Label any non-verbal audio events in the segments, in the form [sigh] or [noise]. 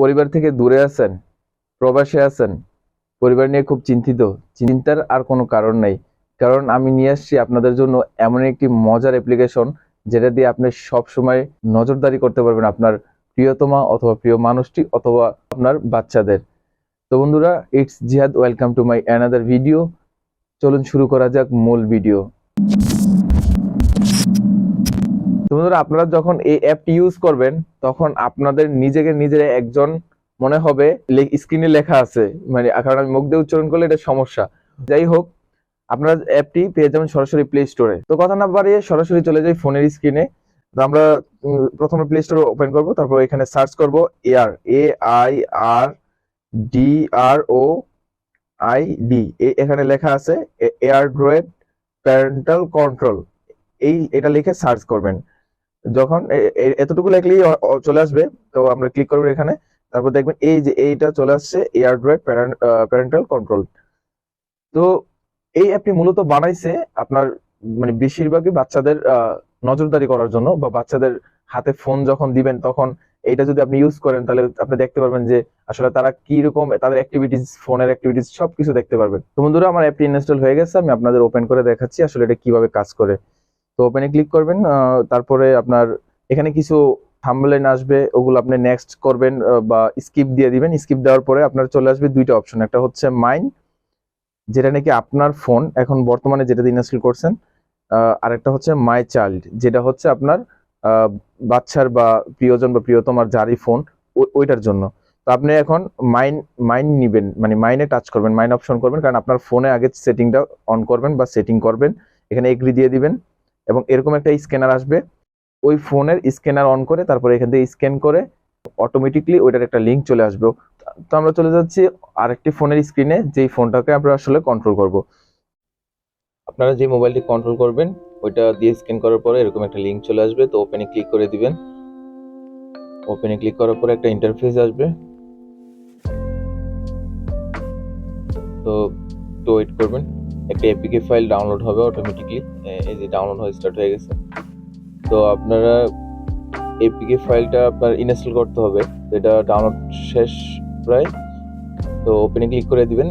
পরিবার থেকে দূরে আছেন, প্রবাসে আছেন, পরিবার নিয়ে খুব চিন্তিত। চিন্তার আর কোনো কারণ নেই। কারণ আমি নিয়ে আসছি আপনাদের জন্য এমন একটি মজার অ্যাপ্লিকেশন যেটা দিয়ে আপনি সবসময় নজরদারি করতে পারবেন আপনার প্রিয়তমা অথবা প্রিয় মানুষটি অথবা আপনার বাচ্চাদের। তো বন্ধুরা it's Jihad welcome to my another video চলুন শুরু করা যাক মূল ভিডিও বন্ধুরা, আপনারা যখন এই অ্যাপটি ইউজ করবেন, তখন আপনাদের নিজেকে নিজের একজন মনে হবে স্ক্রিনে লেখা আছে। মানে কারণ আমি মুখ দিয়ে উচ্চারণ করলে এটা সমস্যা। যাই হোক, আপনারা অ্যাপটি পেয়ে যাবেন সরাসরি প্লে স্টোরে তো কথা না বাড়িয়ে সরাসরি চলে যাই ফোনের স্ক্রিনে তো আমরা প্রথমে প্লে স্টোর ওপেন করব, তারপর এখানে সার্চ করব A R A I R D R O I D এখানে লেখা আছে এয়ার ড্রয়েড প্যারেন্টাল কন্ট্রোল এই, এটা লিখে সার্চ করবেন। যখন এতটুকু লিখলেই চলে আসবে, তো আমরা ক্লিক করব এখানে, তারপর দেখবেন এই যে এইটা চলে আসছে এয়ার ড্রয়েড প্যারেন্টাল কন্ট্রোল তো এই অ্যাপটি মূলত বানাইছে আপনার মানে বেশিরভাগই বাচ্চাদের নজরদারি করার জন্য বা বাচ্চাদের হাতে ফোন যখন দিবেন তখন এইটা যদি আপনি ইউজ করেন তাহলে আপনি দেখতে পারবেন যে আসলে তারা কি রকম, তাদের অ্যাক্টিভিটিস ফোনের অ্যাক্টিভিটিস সবকিছু দেখতে পারবেন। তো বন্ধুরা, আমার অ্যাপটি ইনস্টল হয়ে গেছে, আমি আপনাদের ওপেন করে দেখাচ্ছি আসলে এটা কীভাবে কাজ করে। তো ওপেনে ক্লিক করবেন তারপরে আপনার এখানে কিছু থাম্বলেন আসবে, ওগুলো আপনি নেক্সট করবেন বা স্কিপ দিয়ে দিবেন। স্কিপ দেওয়ার পরে আপনার চলে আসবে দুইটা অপশন একটা হচ্ছে মাইন যেটা নাকি আপনার ফোন এখন বর্তমানে যেটা ইনস্টল করছেন আরেকটা হচ্ছে মাই চাইল্ড যেটা হচ্ছে আপনার বাচ্চার বা প্রিয়জন বা প্রিয়তমার যারই ফোন ওইটার জন্য। তো আপনি এখন মাইন মাইন নিবেন মানে মাইনে টাচ করবেন মাইন অপশন করবেন, কারণ আপনার ফোনে আগে সেটিংটা অন করবেন বা সেটিং করবেন, এখানে এগ্রি দিয়ে দিবেন। এবং এরকম একটা স্ক্যানার আসবে। ওই ফোনের স্ক্যানার অন করে তারপরে এখান থেকে স্ক্যান করে অটোমেটিকলি ওইটার একটা লিঙ্ক চলে আসবে। তো আমরা চলে যাচ্ছি আরেকটি ফোনের স্ক্রিনে যেই ফোনটাকে আমরা আসলে কন্ট্রোল করব। আপনারা যে মোবাইলটি কন্ট্রোল করবেন, ওইটা দিয়ে স্ক্যান করার পরে এরকম একটা লিঙ্ক চলে আসবে। তো ওপেনে ক্লিক করে দিবেন। ওপেনে ক্লিক করার পরে একটা ইন্টারফেস আসবে। তো তো ওয়েট করবেন। একটা এপিকে ফাইল ডাউনলোড হবে অটোমেটিকলি এই যে ডাউনলোড হয়ে স্টার্ট হয়ে গেছে। তো আপনারা এপিকে ফাইলটা আপনার ইনস্টল করতে হবে। এটা ডাউনলোড শেষ প্রায়। তো ওপেনে ক্লিক করে দিবেন।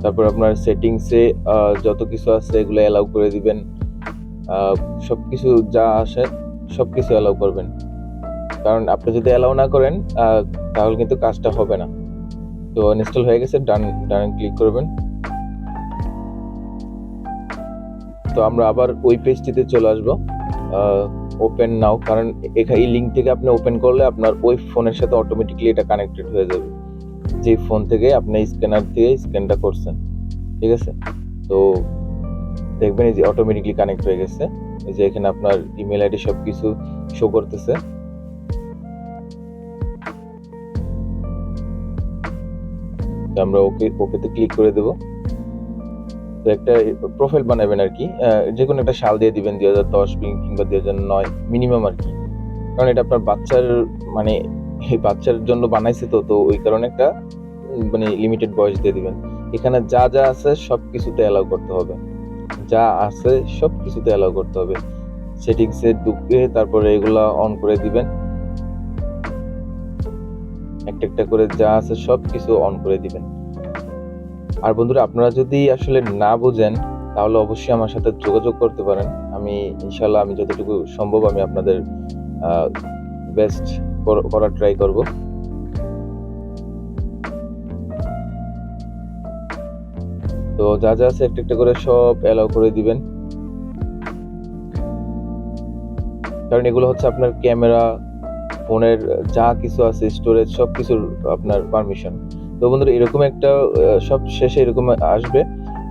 তারপর আপনার সেটিংসে যত কিছু আছে এগুলো অ্যালাউ করে দিবেন। আহ, সবকিছু যা আসে সব কিছু অ্যালাউ করবেন। কারণ আপনি যদি অ্যালাউ না করেন তাহলে কিন্তু কাজটা হবে না। তো ইনস্টল হয়ে গেছে ডান ডান ক্লিক করবেন। তো আমরা আবার ওই পেজটিতে চলে আসব। ওপেন নাও কারণ এখানে এই লিঙ্ক থেকে আপনি ওপেন করলে আপনার ওই ফোনের সাথে অটোমেটিকলি এটা কানেক্টেড হয়ে যাবে। যে ফোন থেকে আপনি স্ক্যানার থেকে স্ক্যানটা করছেন, ঠিক আছে? তো দেখবেন এই যে অটোমেটিকলি কানেক্ট হয়ে গেছে। এই যে এখানে আপনার ইমেল আইডি সব কিছু শো করতেছে। আমরা ওকে, ওকেতে ক্লিক করে দেব। তো একটা প্রোফাইল বানাবেন আর কি। যে কোনো একটা সাল দিয়ে দিবেন, দুই হাজার দশ কিংবা দুই হাজার নয় মিনিমাম আর কি। কারণ এটা আপনার বাচ্চার মানে এই বাচ্চার জন্য বানাইছে তো তো ওই কারণে একটা মানে লিমিটেড বয়স দিয়ে দিবেন। এখানে যা যা আছে সব কিছুতে অ্যালাউ করতে হবে। যা আছে সব কিছুতে অ্যালাউ করতে হবে। সেটিংসে ঢুকে তারপরে এগুলা অন করে দিবেন। একটা একটা করে যা আছে সব কিছু অন করে দিবেন। আর বন্ধুরা, আপনারা যদি আসলে না বুঝেন, তাহলে অবশ্যই আমার সাথে যোগাযোগ করতে পারেন। আমি ইনশাল্লাহ আমি যতটুকু সম্ভব আমি আপনাদের বেস্ট করার ট্রাই করব। তো যা যা আছে একটা একটা করে সব অ্যালাউ করে দিবেন। কারণ এগুলো হচ্ছে আপনার ক্যামেরা ফোনের যা কিছু আছে স্টোরেজ সব কিছুর আপনার পারমিশন তো বন্ধুরা, এরকম একটা সব শেষে এরকম আসবে।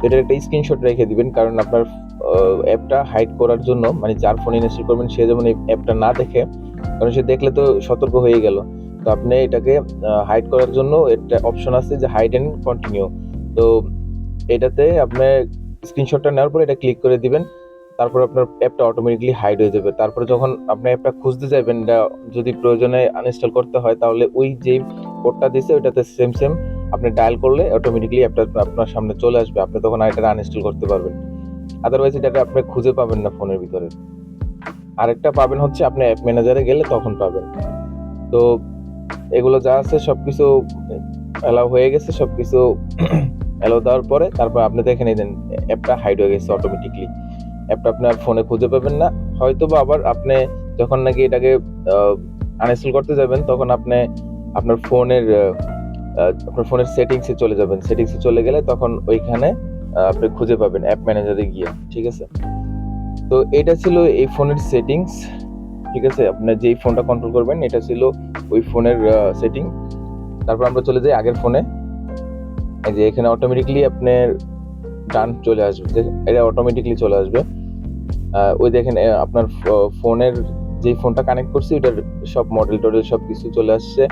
এটার একটা স্ক্রিনশট রেখে দিবেন, কারণ আপনার অ্যাপটা হাইড করার জন্য মানে যার ফোন ইনস্টল করবেন, সে যেমন এই অ্যাপটা না দেখে, কারণ সে দেখলে তো সতর্ক হয়ে গেল। তো আপনি এটাকে হাইড করার জন্য একটা অপশন আছে যে হাইড এন্ড কন্টিনিউ তো এটাতে আপনি স্ক্রিনশটটা নেওয়ার পর এটা ক্লিক করে দিবেন। তারপর আপনার অ্যাপটা অটোমেটিকলি হাইড হয়ে যাবে। তারপরে যখন আপনি অ্যাপটা খুঁজতে যাবেন, এটা যদি প্রয়োজনে আনইনস্টল করতে হয়, তাহলে ওই যে কোডটা দিছে ওইটাতে সেম সেম আপনি ডায়াল করলে অটোমেটিকলি অ্যাপটা আপনার সামনে চলে আসবে। আপনি তখন এটা আনইনস্টল করতে পারবেন। আদারওয়াইজ এটাকে আপনি খুঁজে পাবেন না ফোনের ভিতরে। আরেকটা পাবেন হচ্ছে আপনি অ্যাপ ম্যানেজারে গেলে তখন পাবেন। তো এগুলো যা আছে সব কিছু অ্যালাউ হয়ে গেছে সব কিছু অ্যালাউ দেওয়ার পরে তারপর আপনি দেখে নিলেন, অ্যাপটা হাইড হয়ে গেছে অটোমেটিকলি অ্যাপটা আপনার ফোনে খুঁজে পাবেন না। হয়তো বা আবার আপনি যখন নাকি এটাকে আনইনস্টল করতে যাবেন, তখন আপনি আপনার ফোনের আপনার ফোনের সেটিংসে চলে যাবেন। সেটিংসে চলে গেলে তখন ওইখানে আপনি খুঁজে পাবেন অ্যাপ ম্যানেজারে গিয়ে, ঠিক আছে? তো এটা ছিল এই ফোনের সেটিংস ঠিক আছে? আপনার যেই ফোনটা কন্ট্রোল করবেন, এটা ছিল ওই ফোনের সেটিং তারপর আমরা চলে যাই আগের ফোনে যে এখানে অটোমেটিকলি আপনার গান চলে আসবে। এটা অটোমেটিকলি চলে আসবে। ওই দেখেন আপনার ফোনের যেই ফোনটা কানেক্ট করছি ওটার সব মডেল টডেল সব কিছু চলে আসছে।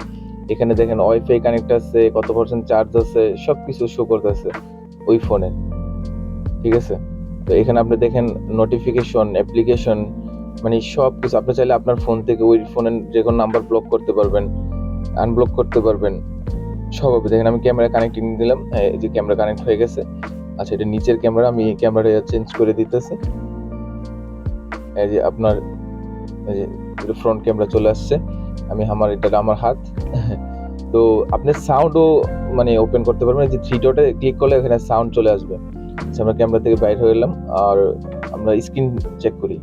এখানে দেখেন ওয়াইফাই কানেক্ট আছে, কত পার্সেন্ট চার্জ আছে, সব কিছু শো করতেছে ওই ফোনে। ঠিক আছে? তো এখানে আপনি দেখেন নোটিফিকেশন অ্যাপ্লিকেশন মানে সব কিছু। আপনি চাইলে আপনার ফোন থেকে ওই ফোনের যে কোনো নাম্বার ব্লক করতে পারবেন আনব্লক করতে পারবেন। সব হবে। দেখেন, আমি ক্যামেরা কানেক্টিং দিলাম এই যে ক্যামেরা কানেক্ট হয়ে গেছে। আচ্ছা এটা নিচের ক্যামেরা আমি ক্যামেরা চেঞ্জ করে দিতেছি। এই যে আপনার, এই যে ফ্রন্ট ক্যামেরা চলে আসছে। আমি আমার, এটা আমার হাত। [laughs] তো আপনি সাউন্ডও মানে ওপেন করতে পারবেন। যে থ্রি ডটে ক্লিক করলে এখানে সাউন্ড চলে আসবে। আচ্ছা আমরা ক্যামেরা থেকে বাইরে হয়ে এলাম আর আমরা স্ক্রিন চেক করি।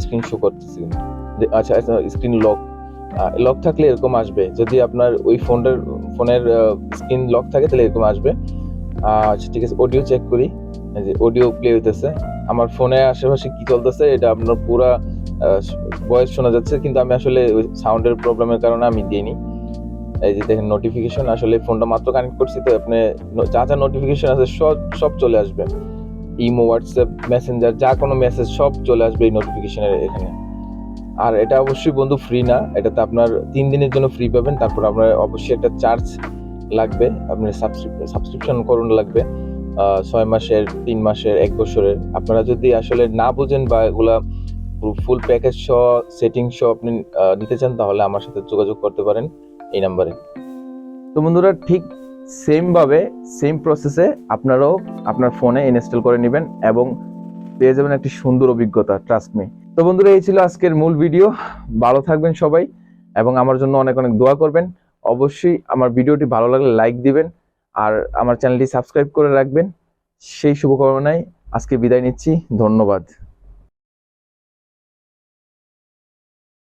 স্ক্রিন শো করতেছি। আচ্ছা আচ্ছা স্ক্রিন লক লক থাকলে এরকম আসবে। যদি আপনার ওই ফোনটার ফোনের স্ক্রিন লক থাকে তাহলে এরকম আসবে। আচ্ছা ঠিক আছে অডিও চেক করি। এই যে অডিও প্লে হইতেছে। আমার ফোনে আশেপাশে কি চলতেছে, এটা আপনার পুরা ভয়েস শোনা যাচ্ছে, কিন্তু আমি আসলে ওই সাউন্ডের প্রবলেমের কারণে আমি দিইনি। এই যে দেখেন নোটিফিকেশন আসলে ফোনটা মাত্র কানেক্ট করছি, তো আপনি যা যা নোটিফিকেশন আছে, সব সব চলে আসবে। ইমো হোয়াটসঅ্যাপ মেসেঞ্জার যা কোনো মেসেজ সব চলে আসবে এই নোটিফিকেশনের এখানে। আর এটা অবশ্যই বন্ধু ফ্রি না, এটাতে আপনার তিন দিনের জন্য ফ্রি পাবেন, তারপর আপনার অবশ্যই একটা চার্জ লাগবে, আপনার সাবস্ক্রিপশন করুন লাগবে। ছয় মাসের, তিন মাসের, এক বছরের। আপনারা যদি আসলে না বুঝেন বা এগুলা ফুল প্যাকেজ সহ সেটিং সহ আপনি নিতে চান, তাহলে আমার সাথে যোগাযোগ করতে পারেন এই নাম্বারে। তো বন্ধুরা, ঠিক সেম ভাবে সেম প্রসেসে আপনারাও আপনার ফোনে ইনস্টল করে নেবেন এবং পেয়ে যাবেন একটি সুন্দর অভিজ্ঞতা ট্রাস্ট মি তো বন্ধুরা, এই ছিল আজকের মূল ভিডিও ভালো থাকবেন সবাই এবং আমার জন্য অনেক অনেক দোয়া করবেন। অবশ্যই আমার ভিডিওটি ভালো লাগলে লাইক দিবেন। আর আমার চ্যানেলটি সাবস্ক্রাইব করে রাখবেন। সেই শুভকামনায় আজকে বিদায় নিচ্ছি। ধন্যবাদ।